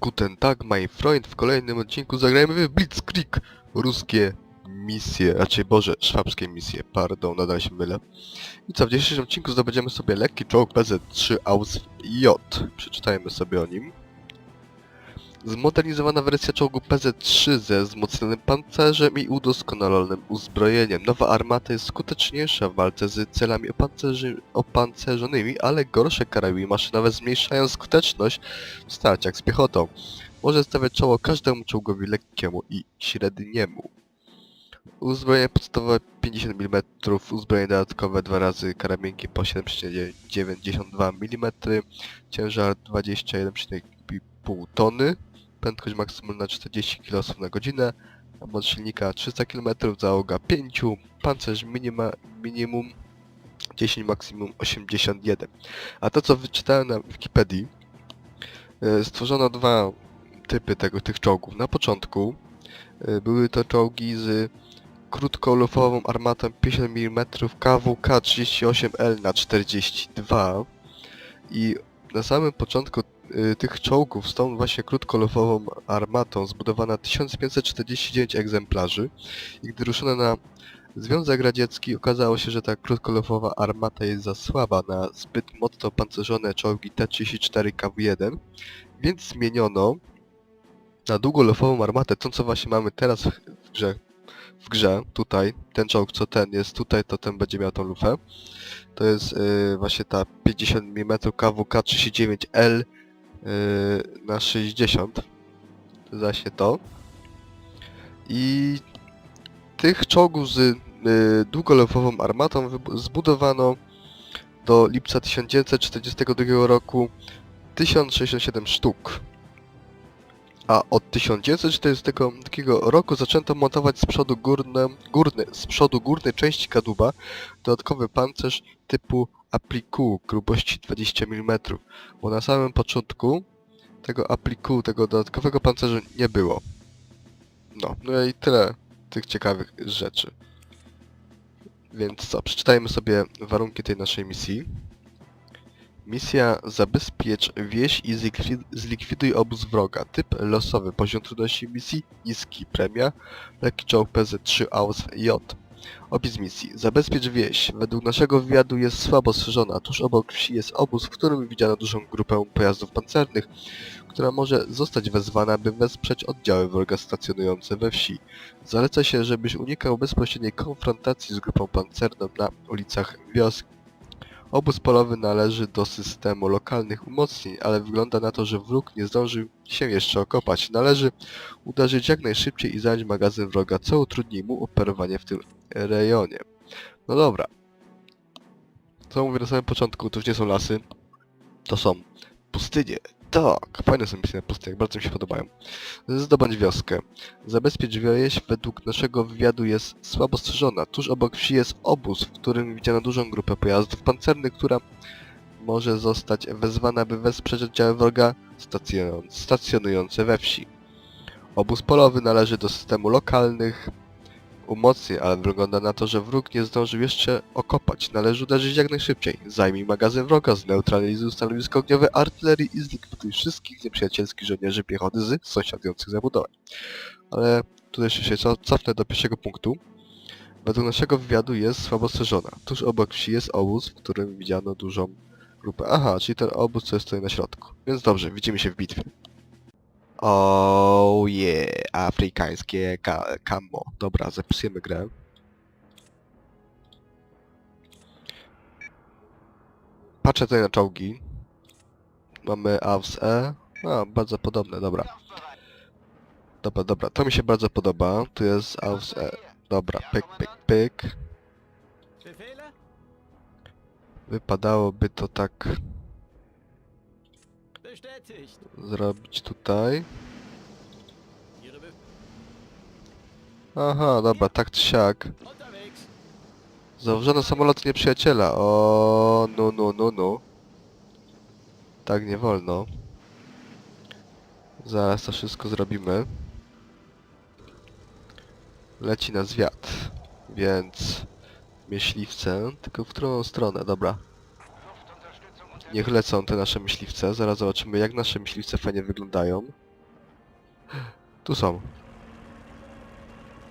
Guten Tag, my friend. W kolejnym odcinku zagrajmy w Blitzkrieg. Ruskie misje, raczej Boże, szwabskie misje, pardon, nadal się mylę. I co, w dzisiejszym odcinku zdobędziemy sobie lekki czołg PZ-3 Aus J. Przeczytajmy sobie o nim. Zmodernizowana wersja czołgu PZ-3 ze wzmocnionym pancerzem i udoskonalonym uzbrojeniem. Nowa armata jest skuteczniejsza w walce z celami opancerzy opancerzonymi, ale gorsze karabiny maszynowe zmniejszają skuteczność w starciach z piechotą. Może stawiać czoło każdemu czołgowi lekkiemu i średniemu. Uzbrojenie podstawowe 50 mm, uzbrojenie dodatkowe dwa razy karabinki po 7,92 mm, ciężar 21,5 tony, prędkość maksymalna 40 km na godzinę, moc silnika 300 km, załoga 5, pancerz minima, minimum 10, maksimum 81. A to co wyczytałem na Wikipedii, e, stworzono dwa typy tego, tych czołgów. Na początku e, były to czołgi z krótkolufową armatą 50 mm KWK 38L na 42 i na samym początku tych czołgów z tą właśnie krótkolufową armatą zbudowano 1549 egzemplarzy i gdy ruszono na Związek Radziecki okazało się, że ta krótkolufowa armata jest za słaba na zbyt mocno pancerzone czołgi T-34 KW-1, więc zmieniono na długolufową armatę, to co właśnie mamy teraz w grze, w grze, tutaj, ten czołg co ten jest tutaj, to ten będzie miał tą lufę. To jest y, właśnie ta 50 mm KWK 39L y, na 60. To jest właśnie to. I tych czołgów z y, długolufową armatą zbudowano do lipca 1942 roku 1067 sztuk a od 1942 roku zaczęto montować z przodu górne, górny, z przodu górnej części kadłuba dodatkowy pancerz typu apliku grubości 20 mm, bo na samym początku tego apliku, tego dodatkowego pancerza nie było. No, no i tyle tych ciekawych rzeczy. Więc co, przeczytajmy sobie warunki tej naszej misji. Misja zabezpiecz wieś i zlikwi- zlikwiduj obóz wroga. Typ losowy. Poziom trudności misji niski. Premia. Lekki czołg PZ-3 AUS J. Opis misji. Zabezpiecz wieś. Według naszego wywiadu jest słabo strzeżona. Tuż obok wsi jest obóz, w którym widziano dużą grupę pojazdów pancernych, która może zostać wezwana, by wesprzeć oddziały wroga stacjonujące we wsi. Zaleca się, żebyś unikał bezpośredniej konfrontacji z grupą pancerną na ulicach wioski. Obóz polowy należy do systemu lokalnych umocnień, ale wygląda na to, że wróg nie zdążył się jeszcze okopać. Należy uderzyć jak najszybciej i zająć magazyn wroga, co utrudni mu operowanie w tym rejonie. No dobra. Co mówię na samym początku, to już nie są lasy, to są pustynie. Tak, fajne są misje na pustyniach, bardzo mi się podobają. Zdobądź wioskę. Zabezpiecz wieś według naszego wywiadu jest słabo strzeżona. Tuż obok wsi jest obóz, w którym widziano dużą grupę pojazdów pancernych, która może zostać wezwana, by wesprzeć oddziały wroga stacjon- stacjonujące we wsi. Obóz polowy należy do systemu lokalnych umocnień, ale wygląda na to, że wróg nie zdążył jeszcze okopać. Należy uderzyć jak najszybciej. Zajmij magazyn wroga, zneutralizuj stanowisko ogniowe artylerii i zlikwiduj wszystkich nieprzyjacielskich żołnierzy piechoty z sąsiadujących zabudowań. Ale tu jeszcze się co- cofnę do pierwszego punktu. Według naszego wywiadu jest słabo strzeżona. Tuż obok wsi jest obóz, w którym widziano dużą grupę. Aha, czyli ten obóz, co jest tutaj na środku. Więc dobrze, widzimy się w bitwie. Oh yeah, afrykańskie ka kamo. Dobra, zapisujemy grę. Patrzę tutaj na czołgi. Mamy AWS E. A, bardzo podobne, dobra. Dobra, dobra, to mi się bardzo podoba. Tu jest AWS E. Dobra, pyk, pyk, pyk. Wypadałoby to tak. Zrobić tutaj. Aha, dobra, tak czy siak. Samolot nieprzyjaciela. O, no, no, no, no. Tak nie wolno. Zaraz to wszystko zrobimy. Leci na zwiat. Więc... Myśliwce. Tylko w którą stronę? Dobra. Niech lecą te nasze myśliwce. Zaraz zobaczymy jak nasze myśliwce fajnie wyglądają. Tu są.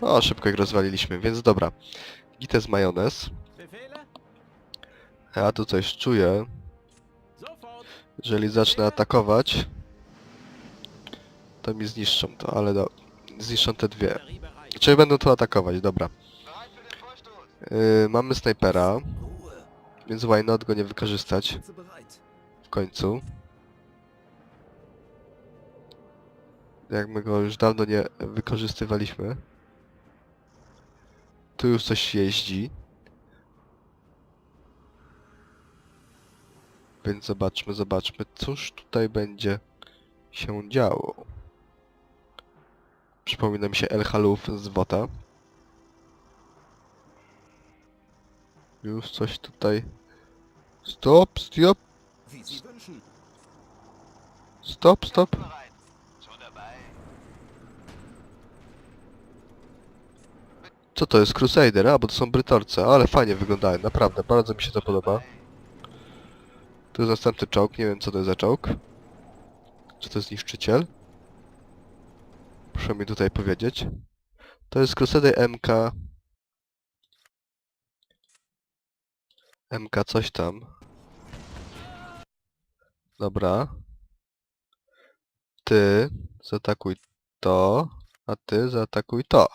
O, szybko ich rozwaliliśmy, więc dobra. Gites majonez. Ja tu coś czuję. Jeżeli zacznę atakować, to mi zniszczą to, ale do... zniszczą te dwie. Czyli będą tu atakować, dobra. Yy, mamy snajpera, więc why not go nie wykorzystać w końcu. Jak my go już dawno nie wykorzystywaliśmy. Tu już coś jeździ. Więc zobaczmy, zobaczmy, cóż tutaj będzie się działo. Przypomina mi się El Haluf z Wota. Już coś tutaj... Stop, stop, stop, stop. Co to jest? Crusader? A, bo to są Brytorce, ale fajnie wyglądają, naprawdę, bardzo mi się to podoba. Tu jest następny czołg, nie wiem co to jest za czołg. Czy to jest niszczyciel? Proszę mi tutaj powiedzieć. To jest Crusader MK... MK coś tam. Dobra. Ty zaatakuj to, a ty zaatakuj to.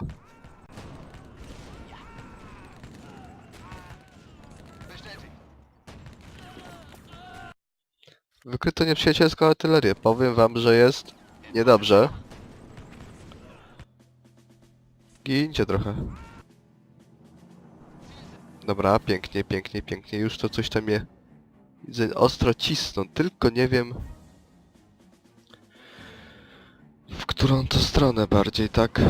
Wykryto nieprzyjacielską artylerię. Powiem wam, że jest niedobrze. Gincie trochę. Dobra, pięknie, pięknie, pięknie. Już to coś tam widzę ostro cisną, tylko nie wiem w którą to stronę bardziej, tak?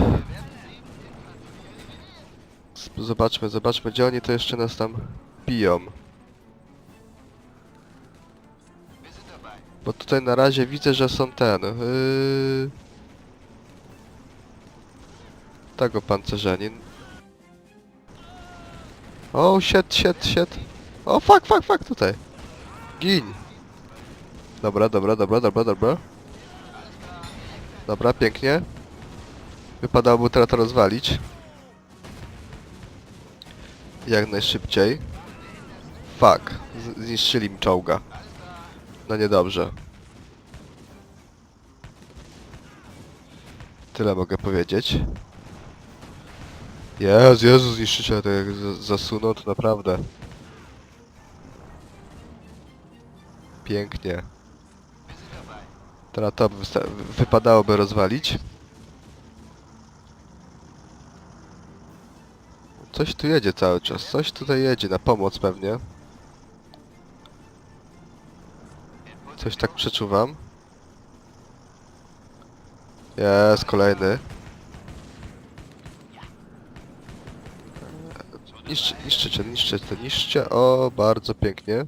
Zobaczmy, zobaczmy, gdzie oni to jeszcze nas tam biją. Bo tutaj na razie widzę, że są ten... Yy... Tego pancerzeni. O, shit, shit, shit. O, fuck, fuck, fuck, tutaj. Gin. Dobra, dobra, dobra, dobra, dobra. Dobra, pięknie. Wypadałoby teraz to rozwalić. Jak najszybciej. Fuck. Zniszczyli mi czołga. No niedobrze. Tyle mogę powiedzieć. Jezu, Jezu, zniszczyciel to jak zasunął, to naprawdę. Pięknie. Teraz to wypadałoby rozwalić. Coś tu jedzie cały czas, coś tutaj jedzie, na pomoc pewnie. Coś tak przeczuwam. Jest, kolejny. Niszczy, niszczycie, niszczycie, niszczycie. O, bardzo pięknie.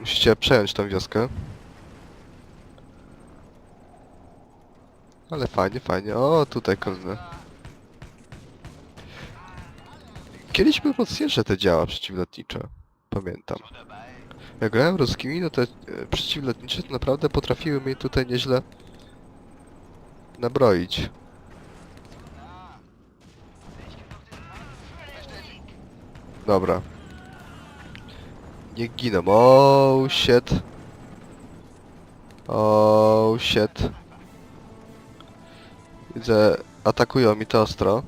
Musicie przejąć tą wioskę. Ale fajnie, fajnie. O, tutaj kolejne. Kiedyś były mocniejsze te działa przeciwlotnicze. Pamiętam. Jak grałem ruskimi, no te e, przeciwlotnicze to naprawdę potrafiły mnie tutaj nieźle nabroić. Dobra. Niech giną. Oh shit. Oh shit. Widzę, atakują mi to ostro.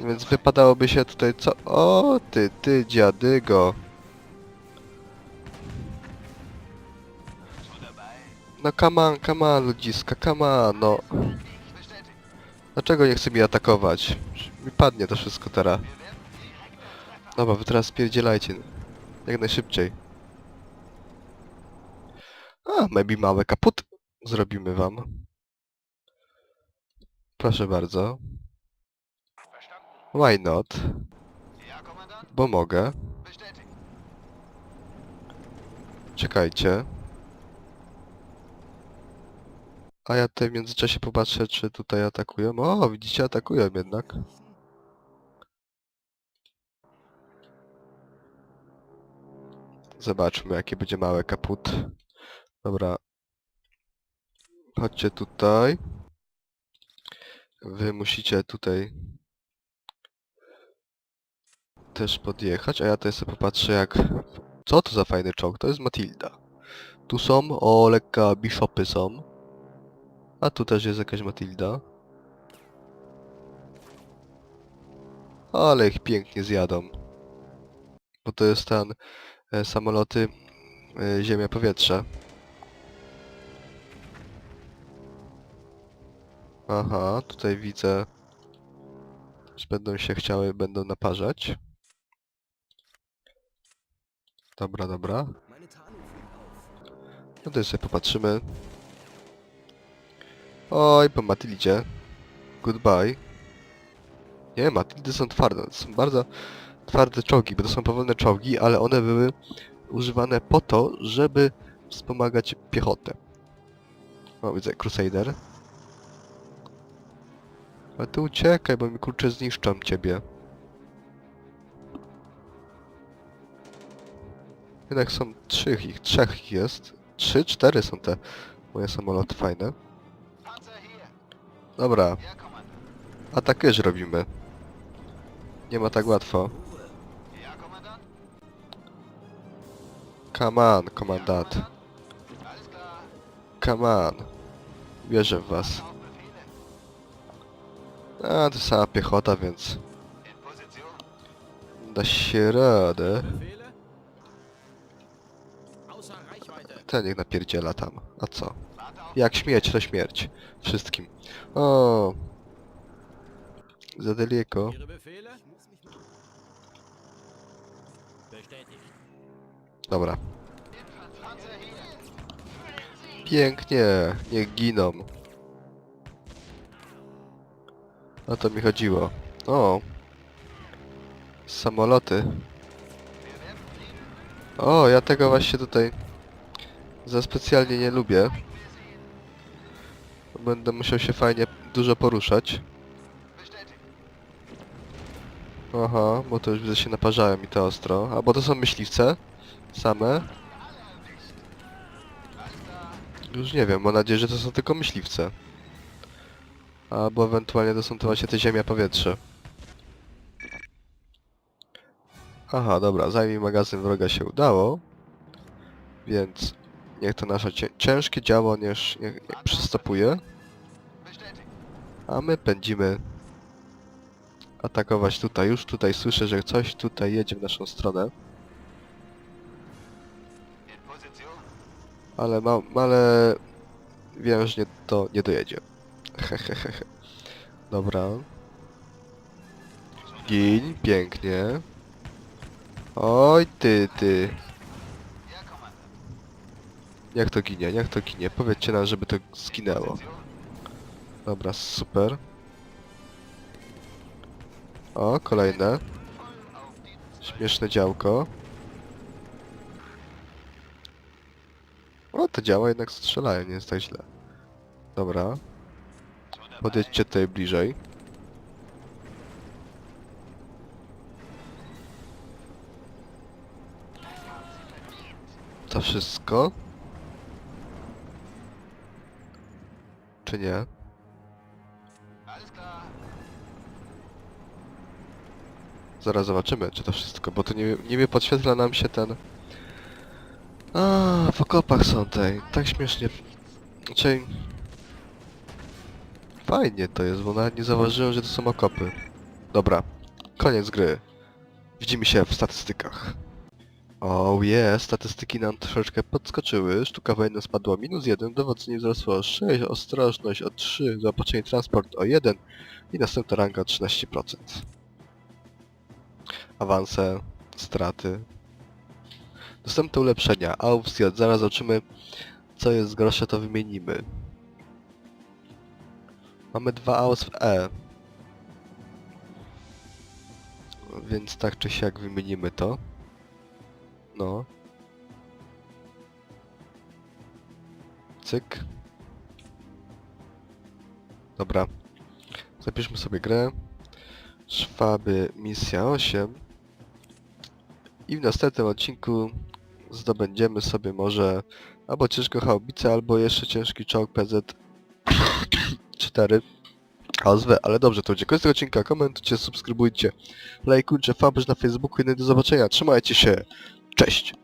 Więc wypadałoby się tutaj co... O ty, ty dziadygo. No come on, come on ludziska, come on, no. Dlaczego nie chce mi atakować? Mi padnie to wszystko teraz. Dobra, wy teraz spierdzielajcie. Jak najszybciej. A, maybe mały kaput zrobimy wam. Proszę bardzo. Why not? Bo mogę. Czekajcie. A ja tutaj w międzyczasie popatrzę, czy tutaj atakują. O, widzicie, atakują jednak. Zobaczmy, jaki będzie mały kaput. Dobra. Chodźcie tutaj. Wy musicie tutaj też podjechać, a ja tutaj sobie popatrzę jak... Co to za fajny czołg? To jest Matilda. Tu są, o lekka bishopy są. A tu też jest jakaś Matilda. Ale ich pięknie zjadą. Bo to jest ten samoloty e, ziemia powietrze. Aha, tutaj widzę, że będą się chciały, będą naparzać. Dobra, dobra. No to sobie popatrzymy. Oj, po Matildzie. Goodbye. Nie, Matildy są twarde. Są bardzo twarde czołgi, bo to są powolne czołgi, ale one były używane po to, żeby wspomagać piechotę. O, widzę, Crusader. Ale ty uciekaj, bo mi kurczę zniszczą ciebie. Jednak są trzech ich, trzech ich jest. Trzy, cztery są te moje samoloty fajne. Dobra, atakierz robimy. Nie ma tak łatwo. Come on, komandant. Come on. Wierzę w was. A, to sama piechota, więc da się radę. Ten niech napierdziela tam. A co? Jak śmierć, to śmierć. Wszystkim. O. Za daleko. Dobra. Pięknie. Niech giną. O to mi chodziło. O. Samoloty. O, ja tego właśnie tutaj za specjalnie nie lubię. Będę musiał się fajnie dużo poruszać. Aha, bo to już widzę się naparzają mi to ostro. A bo to są myśliwce same. Już nie wiem, mam nadzieję, że to są tylko myśliwce. Albo ewentualnie to są to właśnie te ziemia powietrze. Aha, dobra, zajmij magazyn wroga się udało. Więc niech to nasze cię ciężkie działo niech, niech, niech przystopuje. A my pędzimy atakować tutaj. Już tutaj słyszę, że coś tutaj jedzie w naszą stronę. Ale mam, ale wiem, że nie, to nie dojedzie. Hehehehe. Dobra. Gin, pięknie. Oj ty, ty. Jak to ginie, jak to ginie? Powiedzcie nam, żeby to zginęło. Dobra, super. O, kolejne. Śmieszne działko. O, te działa jednak strzelają, nie jest tak źle. Dobra. Podjedźcie tutaj bliżej. To wszystko? Czy nie? Zaraz zobaczymy, czy to wszystko, bo to nie, nie podświetla nam się ten... A, w okopach są tej. Tak śmiesznie. Znaczy... Fajnie to jest, bo nawet nie zauważyłem, że to są okopy. Dobra. Koniec gry. Widzimy się w statystykach. Oh yeah, statystyki nam troszeczkę podskoczyły. Sztuka wojenna spadła minus 1, dowodzenie wzrosło o 6, ostrożność o 3, zaopatrzenie transport o 1 i następna ranga o 13%. Awanse, straty. Dostępne ulepszenia. Aufstiad. Zaraz zobaczymy, co jest gorsze, to wymienimy. Mamy dwa AUS w E. Więc tak czy siak wymienimy to. No. Cyk. Dobra. Zapiszmy sobie grę. Szwaby misja 8. I w następnym odcinku zdobędziemy sobie może albo ciężką haubicę, albo jeszcze ciężki czołg PZ 4 Ozwę, ale dobrze, to dziękuję z tego odcinka, komentujcie, subskrybujcie, lajkujcie, fanpage na Facebooku i do zobaczenia, trzymajcie się, cześć!